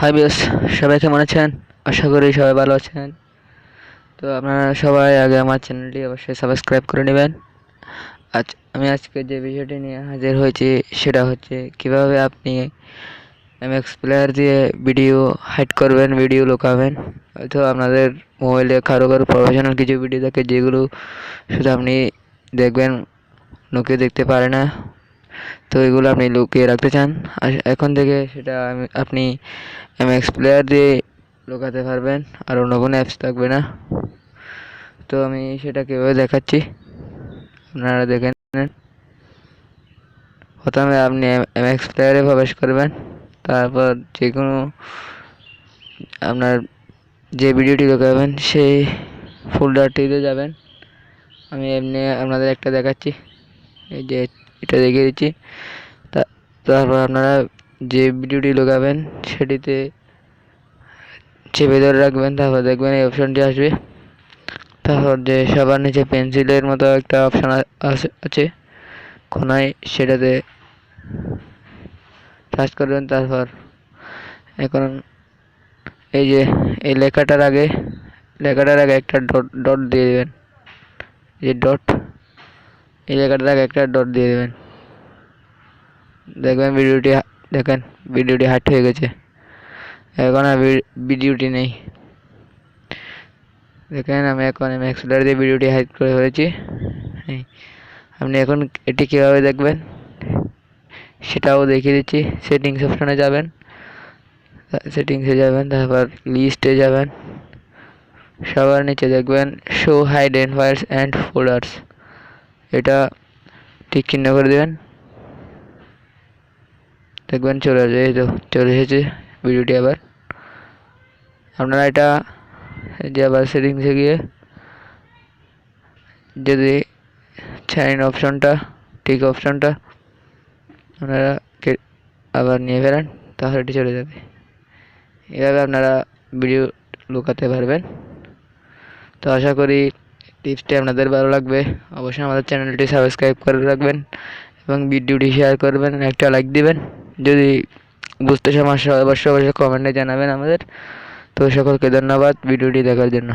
High বিয়াস সবাই কেমন আছেন? আশা করি সবাই ভালো আছেন। তো আপনারা সবাই আগে আমার চ্যানেলটি অবশ্যই সাবস্ক্রাইব করে নেবেন। আজ আমি আজকে যে বিষয়টি নিয়ে হাজির হয়েছি, সেটা হচ্ছে কীভাবে আপনি এমএক্স প্লেয়ার দিয়ে ভিডিও হাইড করবেন ভিডিও লুকাবেন। হয়তো আপনাদের মোবাইলে কারও কারও প্রফেশনাল কিছু ভিডিও থাকে, যেগুলো শুধু আপনি দেখবেন, লোকে দেখতে পারে না। তো এগুলো আপনি লুকিয়ে রাখতে চান। এখন থেকে সেটা আপনি এমএক্স প্লেয়ার দিয়ে লুকাতে পারবেন, আর অন্য কোনো অ্যাপস থাকবে না। তো আমি সেটা কীভাবে দেখাচ্ছি? আপনারা দেখে নেন। প্রথমে আপনি এমএক্স প্লেয়ারে প্রবেশ করবেন। তারপর যে কোনো আপনার যে ভিডিওটি লুকাবেন সেই ফোল্ডারটিতে যাবেন। আমি এমনি আপনাদের একটা দেখাচ্ছি। এই যে এটা দেখিয়ে দিচ্ছি। তারপর আপনারা যে ভিডিওটি লুকাবেন সেটিতে চেপে ধরে রাখবেন, তারপর দেখবেন এই অপশানটি আসবে। তারপর যে সবার নিচে পেন্সিলের মতো একটা অপশান আছে। কোনায় সেটাতে টাচ করবেন, তারপর এখন এই যে, এই লেখাটার আগে লেখাটার আগে একটা ডট ডট দিয়ে দেবেন। যে ডট এই আগে একটা ডট দিয়ে দেবেন। দেখবেন ভিডিওটি দেখেন, ভিডিওটি হাট হয়ে গেছে। এখন আর ভিডিওটি নেই। দেখেন, আমি এখন আমি এক্সপ্লোর দিয়ে ভিডিওটি হাইড করে ফেলেছি। আপনি এখন এটি কীভাবে দেখবেন? সেটাও দেখিয়ে দিচ্ছি। সেটিংস অপশনে যাবেন। সেটিংসে যাবেন, তারপর লিস্টে যাবেন। সবার নিচে দেখবেন শো হাইড এনভায়ার্স অ্যান্ড ফোল্ডার্স এটা ঠিক চিহ্ন করে দেবেন। দেখবেন চলে আসবে এই তো চলে এসেছে ভিডিওটি আবার। আপনারা এটা যে আবার সেটিংসে গিয়ে যদি সাইন অপশনটা ঠিক অপশনটা আপনারা আবার নিয়ে ফেলেন, তাহলে এটি চলে যাবে। এভাবে আপনারা ভিডিও লুকাতে পারবেন। তো আশা করি টিপসটি আপনাদের ভালো লাগবে, অবশ্যই আমাদের চ্যানেলটি সাবস্ক্রাইব করে রাখবেন এবং ভিডিওটি শেয়ার করবেন, একটা লাইক দিবেন, যদি বুঝতে সমস্যা অবশ্যই অবশ্যই কমেন্টে জানাবেন আমাদের। তো সকলকে ধন্যবাদ ভিডিওটি দেখার জন্য।